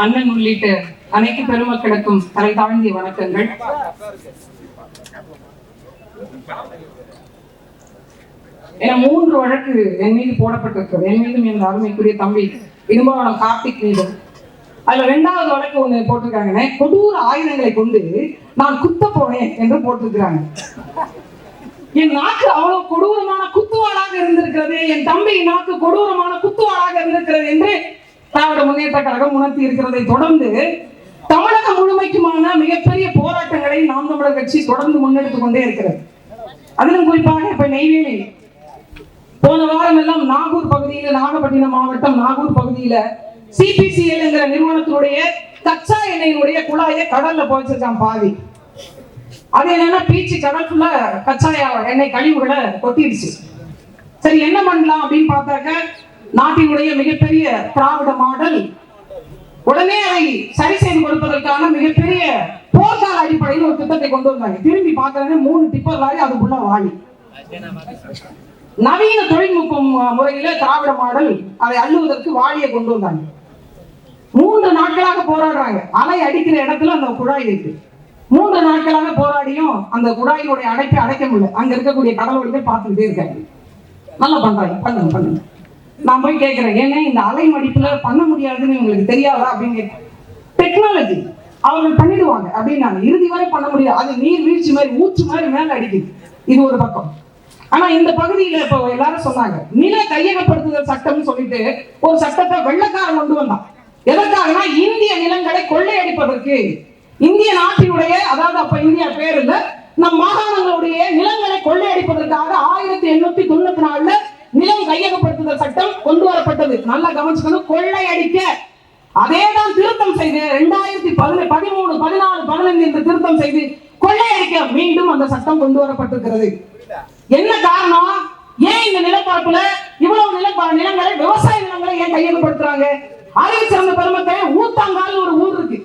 அண்ணன் உள்ளிட்ட அனைத்து பெருமக்களுக்கும் தலை தாழ்ந்திய வணக்கங்கள். என மூன்று வழக்கு என் மீது போடப்பட்டிருக்கிறது. என் மீதும் என் அருமைக்குரிய தம்பி இடும்பாவனம் கார்த்திக் மீதும். அதுல ரெண்டாவது வழக்கு ஒண்ணு போட்டிருக்காங்கன்னு கொடூர ஆயுதங்களை கொண்டு நான் குத்த போனேன் என்று போட்டிருக்கிறாங்க. என் நாக்கு அவ்வளவு கொடூரமான குத்துவாளாக இருந்திருக்கிறது. என் தம்பி நாக்கு கொடூரமான குத்துவாளாக இருந்திருக்கிறது என்று திராவிட முன்னேற்ற கழகம் உணர்த்தி இருக்கிறதை தொடர்ந்து தமிழகம் முழுமைக்குமான மிகப்பெரிய போராட்டங்களை நாம் தமிழர் கட்சி தொடர்ந்து முன்னெடுத்துக் கொண்டே இருக்கிறது. அதிலும் குறிப்பாக இப்ப நெய்வேலி. போன வாரம் எல்லாம் நாகூர் பகுதியில நாகப்பட்டினம் மாவட்டம் நாகூர் பகுதியில சிபிசிஎல் என்கிற நிறுவனத்தினுடைய கச்சா எண்ணெயினுடைய குழாயை கடல்ல போச்சிருக்கான் பாவி. அது என்னன்னா பீச்சு கடல் கச்சா எண்ணெய் கழிவுகளை கொட்டிடுச்சு. சரி என்ன பண்ணலாம் அப்படின்னு பார்த்தாக்க நாட்டினுடைய மிகப்பெரிய திராவிட மாடல் உடனே அதை சரி செய்து கொடுப்பதற்கான மிகப்பெரிய போர்க்கால அடிப்படையில் ஒரு திட்டத்தை கொண்டு வந்தாங்க. திரும்பி பார்க்கறது மூணு டிப்பர் லாரி அதுக்குள்ள வாழி நவீன தொழில்நுட்பம் முறையில திராவிட மாடல் அதை அள்ளுவதற்கு வாழியை கொண்டு வந்தாங்க. நாட்களாக போராடுறாங்க. அலை அடிக்கிற இடத்துல அந்த குழாய் இருக்கு. மூன்று நாட்களாக போராடியும் அந்த குழாயினுடைய அடைப்பை அடைக்க முடியல. அங்க இருக்கக்கூடிய கடவுள்கள் பார்த்துக்கிட்டே இருக்காங்க. நல்லா பண்றாங்க. பண்ணுங்க பண்ணுங்க. நான் போய் கேட்கிறேன். ஏன்னா இந்த அலை மடிப்புல பண்ண முடியாதுன்னு உங்களுக்கு தெரியாதா அப்படின்னு கேட்டேன் டெக்னாலஜி அவர்கள் பண்ணிடுவாங்க. அப்படின்னாங்க. இறுதி வரை பண்ண முடியாது. அது நீர் வீழ்ச்சி மாதிரி ஊற்று மாதிரி மேல அடிக்குது. இது ஒரு பக்கம். ஆனா இந்த பகுதியில இப்போ எல்லாரும் சொன்னாங்க. நில கையகப்படுத்துதல் சட்டம்னு சொல்லிட்டு ஒரு சட்டத்தை வெள்ளக்காரன் கொண்டு வந்தான். எதற்காகனா இந்திய நிலங்களை கொள்ளையடிப்பதற்கு. இந்திய நாட்டினுடைய அதாவது அப்ப இந்தியா பேர் இல்ல நம் மாகாணங்களுடைய நிலங்களை கொள்ளையடிப்பதற்காக ஆயிரத்தி எண்ணூத்தி தொண்ணூத்தி நாலுல நிலம் கையகப்படுத்துதல் சட்டம் கொண்டு வரப்பட்டது. நல்லா கவனிச்சுக்கணும் கொள்ளையடிக்க. அதே தான் திருத்தம் செய்து ரெண்டாயிரத்தி பதினே பதிமூணு பதினாலு பதினைந்து என்று திருத்தம் செய்து கொள்ளையடிக்க மீண்டும் அந்த சட்டம் கொண்டு வரப்பட்டிருக்கிறது. என்ன காரணம்? ஏன் இந்த நிலப்பரப்புல இவ்வளவு நில நிலங்களை விவசாய நிலங்களை ஏன் கையகப்படுத்துறாங்க? அறிவு சிறந்த பெருமக்களை ஊத்தாங்கால் ஒரு ஊர் இருக்கு.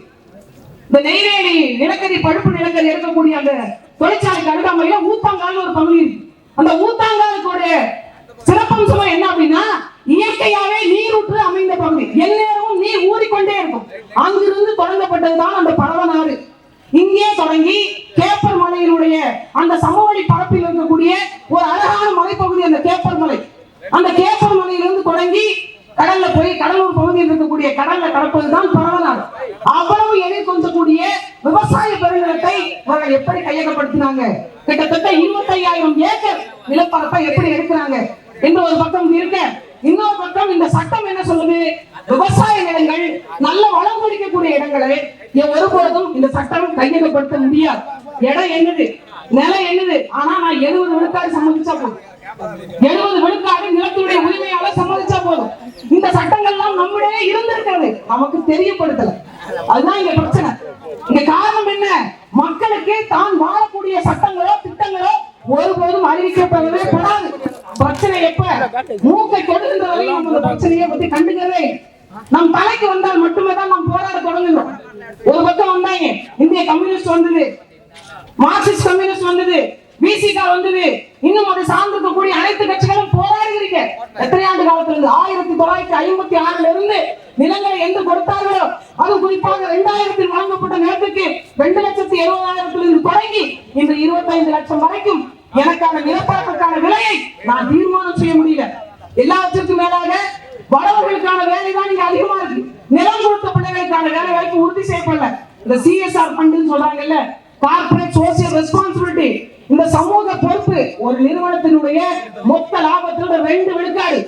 இந்த நெய்வேலி நிலக்கரி பழுப்பு நிலக்கரி இருக்கக்கூடிய அந்த தொழிற்சாலைக்கு அருகாமையில ஊத்தாங்கால் ஒரு பகுதி இருக்கு. அந்த ஊத்தாங்காலுக்குடைய சிறப்பம்சம் என்ன அப்படின்னா இயற்கையாவே நீரூற்று அமைந்த பகுதி. எந்நேரமும் நீர் ஊறிக்கொண்டே இருக்கும். அங்கிருந்து தொடங்கப்பட்டதுதான் அந்த பரவனாறு இங்கே தொடங்கி கேப்பர் மலையினுடைய அந்த சமவெளி பரப்பில் இருக்கக்கூடிய ஒரு அழகான மலைப்பகுதி அந்த கேப்பர் மலை. அந்த கேப்பர் மலையிலிருந்து தொடங்கி கடல்ல போய் கடலூர் பகுதியில் இருக்கக்கூடிய கடல்ல கடப்பதுதான் பரவனாறு அவ்வளவு எதிர்கொள்ளக்கூடிய விவசாய பெருநிலத்தை இவர்கள் எப்படி கையகப்படுத்தினாங்க? கிட்டத்தட்ட இருபத்தையாயிரம் ஏக்கர் நிலப்பரப்பை எப்படி எடுக்கிறாங்க? என்று ஒரு பக்கம் இருக்க இன்னொரு பக்கம் இந்த சட்டம் என்ன சொல்லுது? விவசாய நிலங்கள் நல்ல வளம் குடிக்கக்கூடிய இடங்களை ஒருபோதும் இந்த சட்டம் கையகப்படுத்த முடியாது. இடம் என்னது? நிலம் என்னது? ஆனா நான் எழுபது விழுக்காடு சம்மதிச்சா போதும். எழுபது விழுக்காடு நிலத்துடைய உரிமையாளர் சம்மதிச்சா போதும். இந்த சட்டங்கள் எல்லாம் நம்முடைய இருந்திருக்கிறது. நமக்கு தெரியப்படுத்தல. அதுதான் இங்க பிரச்சனை. இங்க காரணம் என்ன? மக்களுக்கு தான் வாழக்கூடிய சட்டங்களோ திட்டங்களோ ஒருபோதும் அறிவிக்கப்படவே படாது. பிரச்சனை எப்ப? மூக்கை கொடுக்கின்ற வரையும் நம்ம இந்த பிரச்சனையை பத்தி கண்டுக்கவே நம் தலைக்கு வந்தால் மட்டுமே தான் நாம் போராட தொடங்குகிறோம். ஒரு பக்கம் வந்தாங்க இந்திய கம்யூனிஸ்ட் வந்தது மார்க்சிஸ்ட் கம்யூனிஸ்ட் வந்தது விசிகா வந்தது. இன்னும் அதை சார்ந்திருக்கக்கூடிய அனைத்து கட்சிகளும் போராடுகிறீங்க. எத்தனை ஆண்டு காலத்துல இருந்து ஆயிரத்தி தொள்ளாயிரத்தி ஐம்பத்தி ஆறுல இருந்து நிலங்களை எந்த கொடுத்தார்களோ அது குறிப்பாக இரண்டாயிரத்தில் வழங்கப்பட்ட நேரத்துக்கு ரெண்டு லட்சத்தி எழுபதாயிரத்திலிருந்து தொடங்கி இன்று இருபத்தைந்து லட்சம் வரைக்கும் எனக்கான நிலப்பரப்புக்கான விலையை நான் தீர்மானம் செய்ய முடியல. எல்லாவற்றிற்கும் மேலாக வளவர்களுக்கான வேலை தான் இங்க அதிகமா இருக்கு. நிலம் கொடுத்த பிள்ளைகளுக்கான வேலை வாய்ப்பு உறுதி செய்யப்படல. இந்த சிஎஸ்ஆர் ஃபண்டுன்னு சொல்றாங்கல்ல கார்பரேட் சோசியல் ரெஸ்பான்சிபிலிட்டி இந்த சமூக பொறுப்பு ஒரு நிறுவனத்தினுடைய மொத்த லாபத்தோட ரெண்டு விழுக்காடு.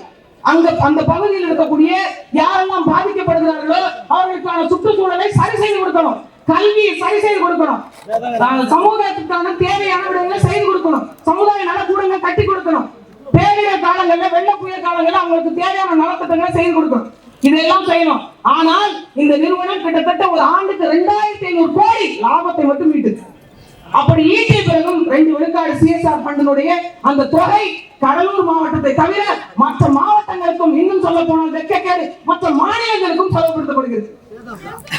அங்க அந்த பகுதியில் இருக்கக்கூடிய யாரெல்லாம் பாதிக்கப்படுகிறார்களோ அவர்களுக்கான சுற்றுச்சூழலை சரி செய்து கொடுக்கணும். கல்வியை சரி செய்து கொடுக்கணும். சமூகத்துக்கான தேவையான விடங்களை செய்து கொடுக்கணும். சமுதாய நலக்கூடங்கள் கட்டி கொடுக்கணும். பேரிடர் காலங்கள்ல வெள்ள புயல் காலங்கள்ல அவங்களுக்கு தேவையான நலத்திட்டங்களை செய்து கொடுக்கணும். இதெல்லாம் செய்யணும். ஆனால் இந்த நிறுவனம் கிட்டத்தட்ட ஒரு ஆண்டுக்கு ரெண்டாயிரத்தி ஐநூறு கோடி லாபத்தை மட்டும் மீட்டுச்சு அப்படி ஈட்டிய பிறகும் ரெண்டு விழுக்காடு சிஎஸ்ஆர் ஃபண்டினுடைய அந்த தொகை கடலூர் மாவட்டத்தை தவிர மற்ற மாவட்டங்களுக்கும் இன்னும் சொல்ல போனால் வெக்கக்கேடு மற்ற மாநிலங்களுக்கும் செலவுபடுத்தப்படுகிறது.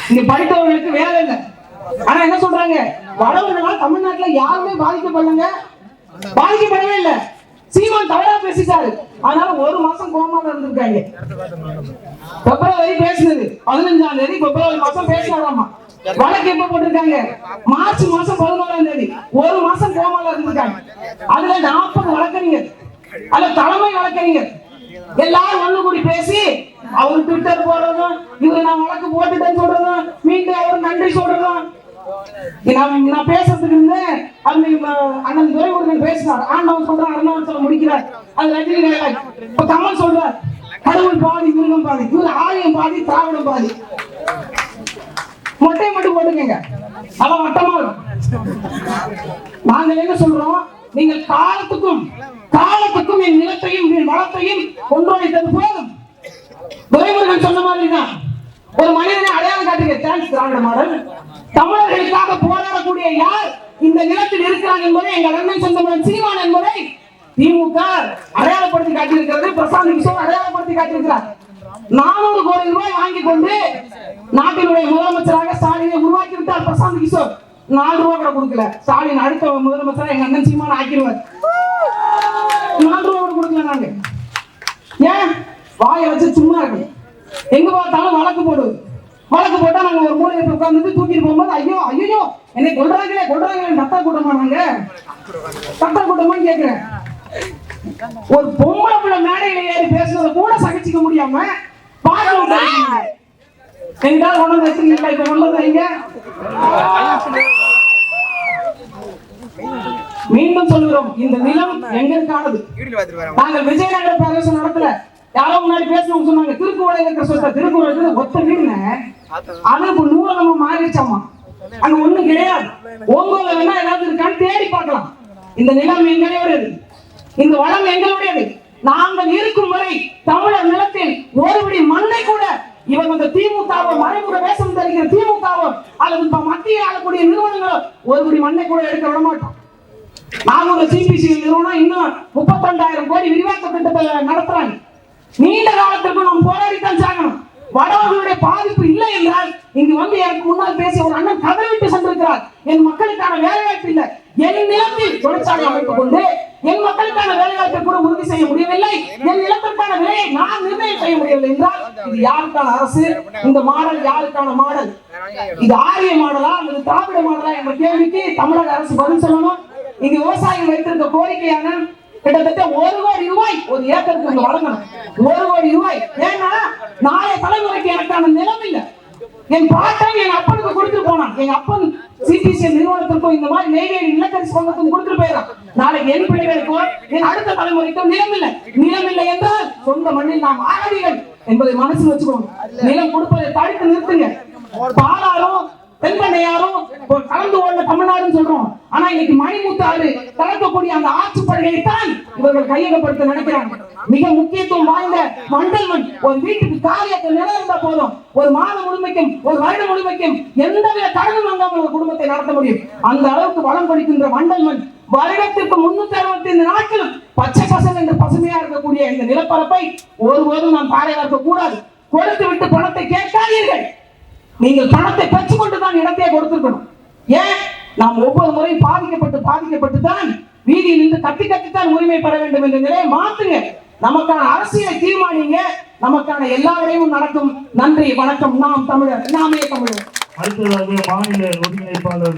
இங்க படித்தவர்களுக்கு வேலை இல்லை. ஆனா என்ன சொல்றாங்க? வடவர்களால் தமிழ்நாட்டுல யாருமே பாதிக்கப்படலங்க. பாதிக்கப்படவே இல்லை. சீமான் தவறா பேசிட்டாரு. அதனால ஒரு மாசம் கோமால இருந்திருக்காங்க. பிப்ரவரி பேசுனது. பதினஞ்சாம் தேதி பிப்ரவரி மாசம் பேசினாராமா? வழக்கு எப்ப போட்டிருக்காங்க? மார்ச் மாசம் பதினோராம் தேதி. ஒரு மாசம் கோமால இருந்திருக்காங்க. அதுல நாற்பது வழக்கறிஞர். அதுல தலைமை வழக்கறிஞர். எல்லாரும் ஒண்ணு கூடி பேசி அவர் ட்விட்டர் போடுறதும் இவரு நான் வழக்கு போட்டுட்டேன்னு சொல்றதும் மீண்டும் அவர் நன்றி சொல்றதும். நான் நான் பேசுறதுக்கு இருந்து அந்த அண்ணன் துரைமுருகன் பேசினார். ஆண்டவன் சொல்றான் அருணாச்சலம் முடிக்கிறார். அது ரஜினி இப்ப கமல் சொல்றார் கடவுள் பாதி மிருகம் பாதி. இவர் ஆலயம் பாதி திராவிடம் பாதி. மொட்டை மட்டும் போட்டுக்கங்க. அதான் வட்டமா நாங்கள் என்ன சொல்றோம்? நீங்கள் காலத்துக்கும் காலத்துக்கும் என் நிலத்தையும் என் வளத்தையும் கொன்றொழித்தது போதும். துரைமுருகன் சொன்ன மாதிரி தான் ஒரு மனிதனை அடையாளம் காட்டுங்க. Chance Dravida model. தமிழர்களுக்காக போராடக்கூடிய யார் இந்த நிலத்தில் இருக்கிறார் என்பதை எங்கள் அண்ணன் சொந்தமன் சீமான் என்பதை திமுக அடையாளப்படுத்தி காட்டியிருக்கிறது. பிரசாந்த் கிஷோர் அடையாளப்படுத்தி காட்டியிருக்கிறார். நானூறு கோடி ரூபாய் வாங்கி கொண்டு நாட்டினுடைய முதலமைச்சராக ஸ்டாலினை உருவாக்கி விட்டார் பிரசாந்த் கிஷோர். நாலு ரூபாய் கூட கொடுக்கல. ஸ்டாலின் அடுத்த முதலமைச்சரா எங்க அண்ணன் சீமான் ஆக்கிடுவார். நாலு ரூபாய் கூட கொடுக்கல நாங்க. ஏன்? வாயை வச்சு சும்மா இருக்கு எங்க பார்த்தாலும் வழக்கு போடுவது வழக்கு போட்டா நாங்க ஒரு மூலையில உட்கார்ந்து தூக்கிட்டு போகும்போது ஐயோ ஐயோ என்னை கொள்றாங்களே கொள்றாங்களே தத்தா கூட்டமா நாங்க? தத்தா கூட்டமான்னு கேக்குறேன். ஒரு பொம்பளை பிள்ளை மேடையில ஏறி பேசுறத கூட சகிச்சுக்க முடியாம பாக்க எங்காவது கொண்டு வந்து வச்சிருக்கீங்களா இப்ப கொண்டு வந்து மீண்டும் சொல்லுகிறோம் இந்த நிலம் எங்களுக்கானது. நாங்கள் விஜயநகர பிரதேசம் நடத்தல. யாரோ முன்னாடி பேசணும் சொன்னாங்க திருக்குறளை இருக்கிற சொத்த திருக்குறள் ஒத்த வீடுங்க. அது இப்ப நூலகமா மாறிடுச்சாமா அங்க ஒண்ணும் கிடையாது. ஒங்கோல வேணா ஏதாவது இருக்கான்னு தேடி பார்க்கலாம். இந்த நிலம் எங்களுடையது இந்த வளம் எங்களுடையது. நாங்கள் இருக்கும் வரை தமிழர் நிலத்தில் ஒருபடி மண்ணை கூட இவங்க இந்த திமுகவோ மறைமுக வேஷம் தருகிற திமுகவோ அல்லது மத்திய ஆளக்கூடிய ஒரு குடி மண்ணை கூட எடுக்க விட மாட்டோம் நானூறு சிபிசி நிறுவனம் இன்னும் முப்பத்தி கோடி விரிவாக்க திட்டத்தை நடத்துறாங்க. நீண்ட காலத்திற்கு நாம் போராடித்தான் சாகணும். வடவர்களுடைய பாதிப்பு இல்லை என்றால் இங்கு வந்து எனக்கு முன்னால் பேசிய ஒரு அண்ணன் கதவிட்டு சென்றிருக்கிறார். என் மக்களுக்கான வேலை வாய்ப்பு இல்லை. என் நிலத்தில் தொழிற்சாலை அமைத்துக் கொண்டு என் மக்களுக்கான வேலைவாய்ப்பை கூட உறுதி செய்ய முடியவில்லை. என் நிலத்திற்கான விலையை நான் நிர்ணயம் செய்ய முடியவில்லை என்றால் இது யாருக்கான அரசு? இந்த மாடல் யாருக்கான மாடல்? இது ஆரிய மாடலா அல்லது திராவிட மாடலா என்ற கேள்விக்கு தமிழக அரசு பதில் சொல்லணும். இங்க விவசாயிகள் வைத்திருந்த கோரிக்கையான கிட்டத்தட்ட ஒரு கோடி ரூபாய் ஒரு ஏக்கருக்கு இங்க வழங்கணும். ஒரு கோடி ரூபாய். ஏன்னா நாளை தலைமுறைக்கு எனக்கான நிலம் இல்ல. என் பாட்டன் என் அப்பனுக்கு கொடுத்து போனான். என் அப்பன் சிபிசி நிறுவனத்திற்கும் இந்த மாதிரி நெய்வேலி நிலக்கரி சங்கத்துக்கும் கொடுத்துட்டு போயிடறான். நாளைக்கு என் பிள்ளைகளுக்கோ என் அடுத்த தலைமுறைக்கும் நிலம் இல்லை நிலம் இல்லை என்றால் சொந்த மண்ணில் நாம் ஆகவிகள் என்பதை மனசில் வச்சுக்கோங்க. நிலம் கொடுப்பதை தடுத்து நிறுத்துங்க. பாலாரும் தென்பண்ணையாரும் கலந்து கொண்ட தமிழ்நாடுன்னு சொல்றோம். ஆனா இன்னைக்கு மணிமுத்தாறு கலக்கக்கூடிய அந்த ஆட்சி படுகையை தான் இவர்கள் கையகப்படுத்த நினைக்கிறாங்க. மிக முக்கியத்துவம் வாய்ந்த மண்டல்மன் ஒரு வீட்டுக்கு காரியத்தை நிலம் போதும். ஒரு மாதம் முழுமைக்கும் ஒரு வருடம் முழுமைக்கும் எந்தவித கடனும் வாங்காமல் ஒரு குடும்பத்தை நடத்த முடியும். அந்த அளவுக்கு வளம் கொடுக்கின்ற மண்டல்மன் வருடத்திற்கு முன்னூத்தி அறுபத்தி ஐந்து நாட்களும் பச்சை பசங்க என்று பசுமையா இருக்கக்கூடிய இந்த நிலப்பரப்பை ஒருபோதும் நாம் பாதுகாக்க கூடாது. கொடுத்து விட்டு பணத்தை கேட்காதீர்கள். நீங்கள் பணத்தை பெற்றுக்கொண்டு தான் இடத்தையே கொடுத்திருக்கணும். ஏன்? நாம் ஒவ்வொரு முறையும் பாதிக்கப்பட்டு பாதிக்கப்பட்டு தான் வீதியில் நின்று கத்தி கத்தித்தான் உரிமை பெற வேண்டும் என்ற நிலையை மாத்துங்க நமக்கான அரசியலை தீர்மானிங்க. நமக்கான எல்லா நடக்கும். நன்றி வணக்கம். நாம் தமிழர் நாமே தமிழர். அடுத்ததாக மாநில ஒருங்கிணைப்பாளர்